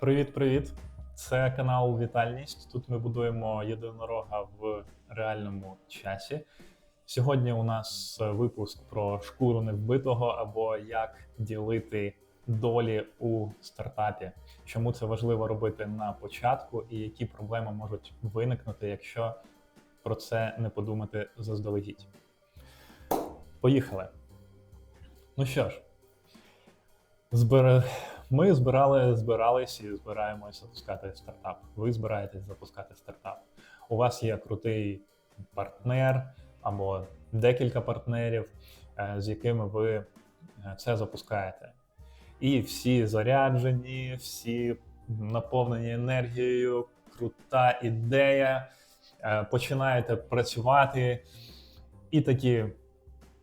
Привіт-привіт! Це канал Вітальність. Тут ми будуємо єдинорога в реальному часі. Сьогодні у нас випуск про шкуру невбитого або як ділити долі у стартапі. Чому це важливо робити на початку і які проблеми можуть виникнути, якщо про це не подумати заздалегідь. Поїхали. Ну що ж, збере... ми збирали, збирались і збираємось запускати стартап. Ви збираєтесь запускати стартап. У вас є крутий партнер або декілька партнерів, е, з якими ви е, це запускаєте. І всі заряджені, всі наповнені енергією, крута ідея. Е, Починаєте працювати, і такі,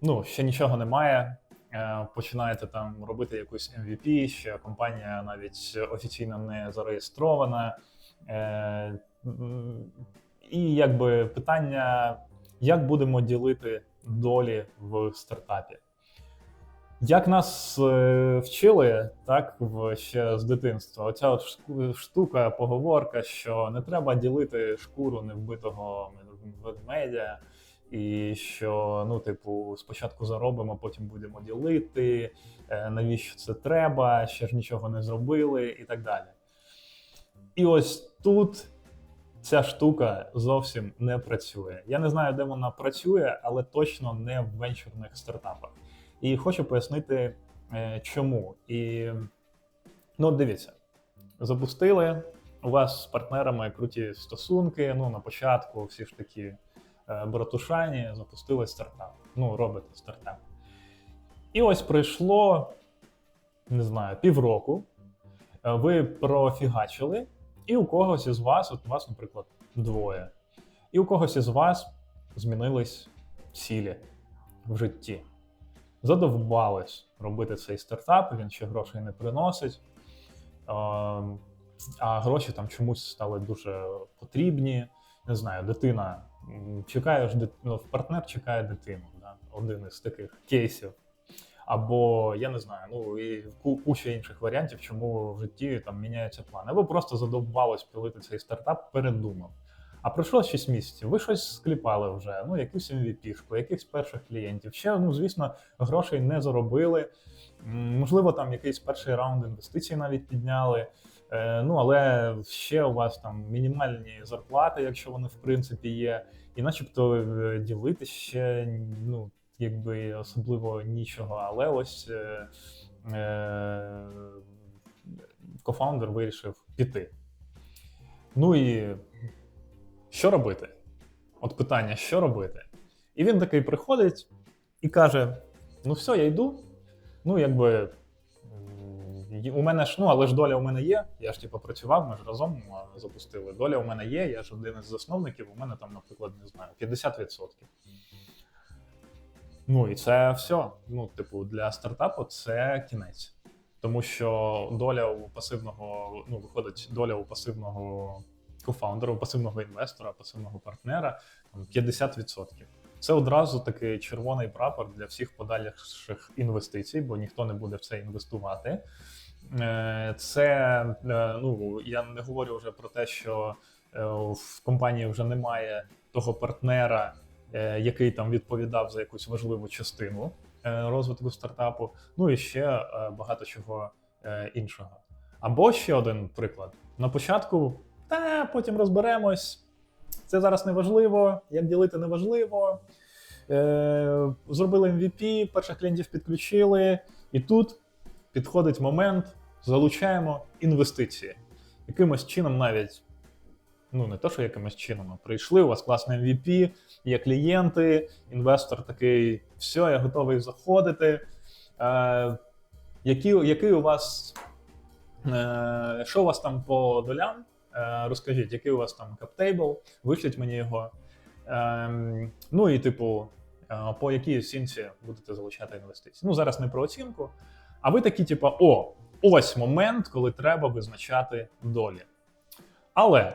ну, ще нічого немає. Е, Починаєте там робити якусь MVP, ще компанія навіть офіційно не зареєстрована. Е, І якби питання, як будемо ділити долі в стартапі. Як нас е, вчили, так в ще з дитинства, оця от штука, поговорка, що не треба ділити шкуру невбитого ведмедя, і що, ну, типу, спочатку заробимо, потім будемо ділити, е, навіщо це треба, ще ж нічого не зробили, і так далі. І ось тут ця штука зовсім не працює. Я не знаю, де вона працює, але точно не в венчурних стартапах. І хочу пояснити, е, чому. І ну, дивіться, запустили. У вас з партнерами круті стосунки. Ну, на початку всі ж такі братушані, запустили стартап. Ну, робите стартап. І ось пройшло, не знаю, півроку. Е, Ви профігачили, і у когось із вас, от у вас, наприклад, двоє, і у когось із вас змінились цілі в житті задовбались робити цей стартап, він ще грошей не приносить. Ем, А гроші там чомусь стали дуже потрібні. Не знаю, дитина. Чекаєш ну, партнер чекає дитину. Да? Один із таких кейсів. Або я не знаю, ну і ку- куча інших варіантів, чому в житті там міняються плани. Або просто задовбалось пілити цей стартап, передумав. А пройшло 6 місяців, ви щось скліпали вже, ну, якусь MVP-шку, якихось перших клієнтів. Ще, ну, звісно, грошей не заробили. Можливо, там якийсь перший раунд інвестицій навіть підняли. Е, ну, але ще у вас там мінімальні зарплати, якщо вони в принципі є, і начебто е, ділити ще ну, якби особливо нічого. Але ось е, е, кофаундер вирішив піти. Ну і що робити? От питання, що робити? І він такий приходить і каже: Ну, все, я йду. Ну, якби у мене ж, ну, але ж доля у мене є. Я ж типу працював, ми ж разом запустили. Доля у мене є, я ж один із засновників, у мене там, наприклад, не знаю, 50%. Ну і це все. Ну, типу, для стартапу це кінець. Тому що доля у пасивного, ну, виходить, доля у пасивного кофаундера, у пасивного інвестора, пасивного партнера там, 50%. Це одразу такий червоний прапор для всіх подальших інвестицій, бо ніхто не буде в це інвестувати. Е, Це е, ну я не говорю вже про те, що е, в компанії вже немає того партнера, який там відповідав за якусь важливу частину розвитку стартапу. Ну і ще багато чого іншого. Або ще один приклад: на початку, та потім розберемось. Це зараз не важливо, як ділити не важливо. Е, зробили MVP, перших клієнтів підключили, і тут підходить момент, залучаємо інвестиції. Якимось чином навіть, ну не то, що якимось чином, а прийшли, у вас класний MVP, є клієнти, інвестор такий, все, я готовий заходити. Е, які, який у вас, е, що у вас там по долям? Е, розкажіть, який у вас там каптейбл, вишліть мені його. Ем, ну і, типу, е, по якій оцінці будете залучати інвестиції. Ну, зараз не про оцінку. А ви такі, типу, о, ось момент, коли треба визначати долі. Але,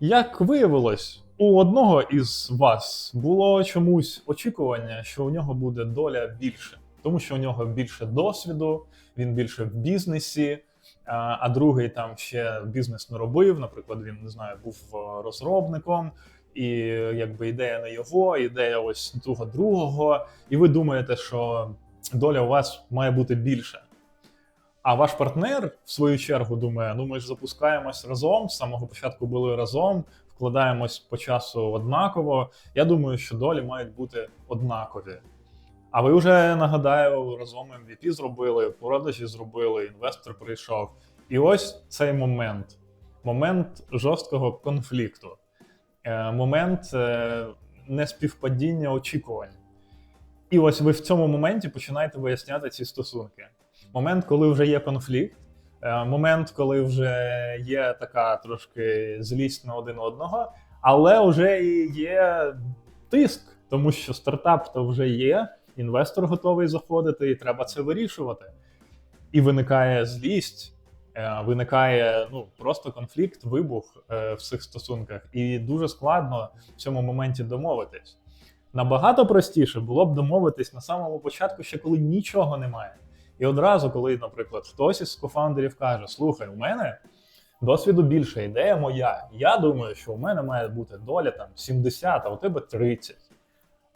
як виявилось, у одного із вас було чомусь очікування, що у нього буде доля більше, тому що у нього більше досвіду, він більше в бізнесі, а другий там ще бізнес не робив. Наприклад, він не знаю, був е, розробником, і якби ідея не його, ідея ось того другого. І ви думаєте, що доля у вас має бути більша. А ваш партнер, в свою чергу, думає: ну ми ж запускаємось разом, з самого початку були разом, вкладаємось по часу однаково. Я думаю, що долі мають бути однакові. А ви вже нагадаю, разом MVP зробили, продажі зробили, інвестор прийшов. І ось цей момент момент жорсткого конфлікту, е, момент е, неспівпадіння очікувань. І ось ви в цьому моменті починаєте виясняти ці стосунки. Момент, коли вже є конфлікт, е, момент, коли вже є така трошки злість на один одного, але вже і є тиск, тому що стартап то вже є, інвестор готовий заходити, і треба це вирішувати. І виникає злість, е, виникає ну просто конфлікт, вибух е, в цих стосунках, і дуже складно в цьому моменті домовитись. Набагато простіше було б домовитись на самому початку, ще коли нічого немає. І одразу, коли, наприклад, хтось із кофаундерів каже: Слухай, у мене досвіду більше, ідея моя. Я думаю, що у мене має бути доля там 70, а у тебе 30.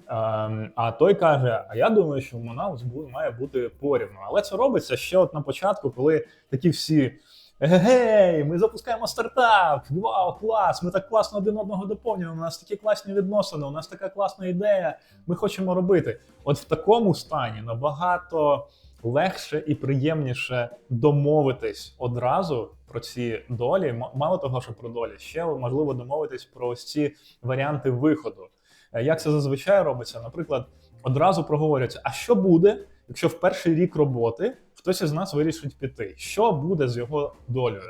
Ем, а той каже: А я думаю, що вона має бути порівну. Але це робиться ще от на початку, коли такі всі. Гей, ми запускаємо стартап! Вау, клас! Ми так класно один одного доповнюємо. У нас такі класні відносини, у нас така класна ідея. Ми хочемо робити. От в такому стані набагато легше і приємніше домовитись одразу про ці долі. Мало того, що про долі, ще можливо домовитись про ось ці варіанти виходу. Е, як це зазвичай робиться? Наприклад, одразу проговорюється: а що буде, якщо в перший рік роботи хтось із нас вирішить піти? Що буде з його долею?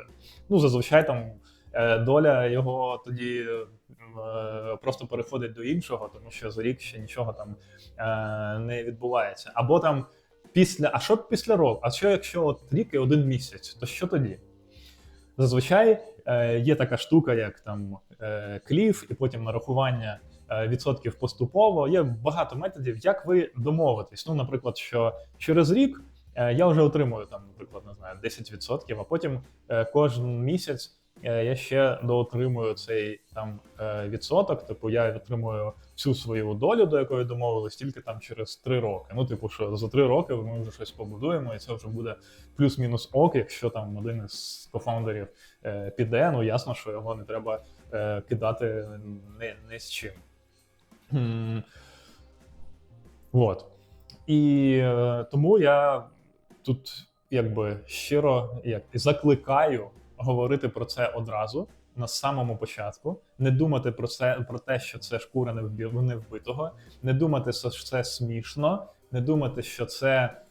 Ну, зазвичай там е, доля його тоді. Е, просто переходить до іншого, тому що за рік ще нічого там не відбувається. Або там після, а що після року? А що якщо от рік і один місяць, то що тоді? Зазвичай є така штука, як там кліф, і потім нарахування відсотків поступово. Є багато методів, як ви домовитесь. Ну, наприклад, що через рік е, я вже отримую там, наприклад, не знаю, 10%, а потім е, кожен місяць Е, я ще доотримую цей там е, відсоток. Типу, я отримую всю свою долю, до якої домовились, тільки там через три роки. Ну, типу, що за три роки ми вже щось побудуємо, і це вже буде плюс-мінус ок. Якщо там один із кофаундерів е, піде, ну ясно, що його не треба кидати не з чим. Вот. І тому я тут якби щиро як закликаю говорити про це одразу на самому початку, не думати про це про те, що це шкура не вбитого, не думати, що це смішно, не думати, що це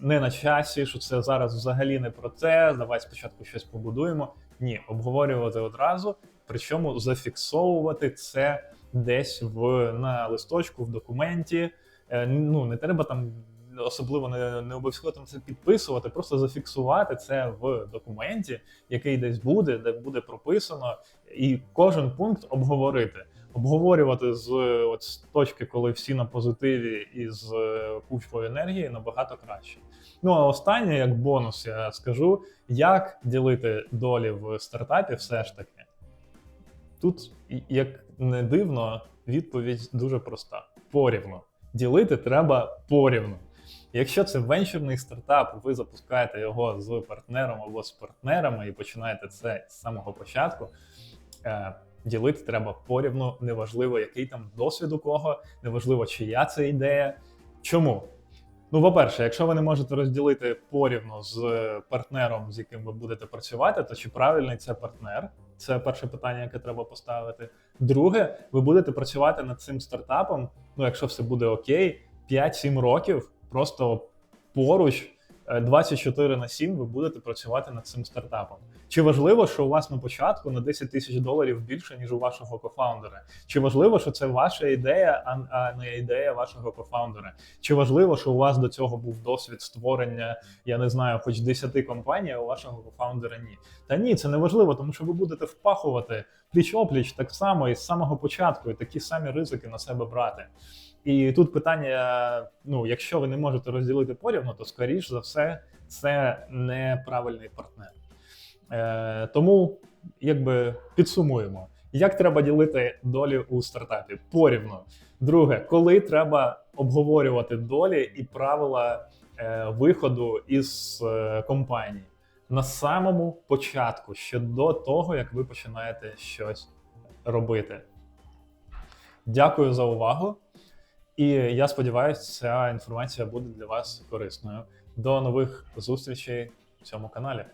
не на часі, що це зараз взагалі не про те. Давай спочатку щось побудуємо. Ні, обговорювати одразу, причому зафіксовувати це десь в на листочку, в документі. Е, ну не треба там особливо не не обов'язково там це підписувати, просто зафіксувати це в документі, який десь буде, де буде прописано, і кожен пункт обговорити. Обговорювати з от з точки, коли всі на позитиві і з е, кучкою енергії набагато краще. Ну а останнє, як бонус, я скажу, як ділити долі в стартапі, все ж таки. Тут, як не дивно, відповідь дуже проста: порівну. Ділити треба порівну. Якщо це венчурний стартап, ви запускаєте його з партнером або з партнерами і починаєте це з самого початку. Е, ділити треба порівну, неважливо, який там досвід у кого, неважливо, чия це ідея. Чому? Ну, по-перше, якщо ви не можете розділити порівну з партнером, з яким ви будете працювати, то чи правильний це партнер? Це перше питання, яке треба поставити. Друге, ви будете працювати над цим стартапом. Ну, якщо все буде окей, 5-7 років просто поруч 24 е, на 7 ви будете працювати над цим стартапом. Чи важливо, що у вас на початку на 10 тисяч доларів більше, ніж у вашого кофаундера? Чи важливо, що це ваша ідея, а не ідея вашого кофаундера? Чи важливо, що у вас до цього був досвід створення, я не знаю, хоч 10 компаній, а у вашого кофаундера ні? Та ні, це не важливо, тому що ви будете впахувати пліч опліч так само і з самого початку, і такі самі ризики на себе брати. І тут питання: ну, якщо ви не можете розділити порівну, то скоріш за все це неправильний партнер. Е, тому, якби підсумуємо, як треба ділити долі у стартапі порівну. Друге, коли треба обговорювати долі і правила е, виходу із е, компанії на самому початку, ще до того, як ви починаєте щось робити. Дякую за увагу. І я сподіваюся, ця інформація буде для вас корисною. До нових зустрічей в цьому каналі.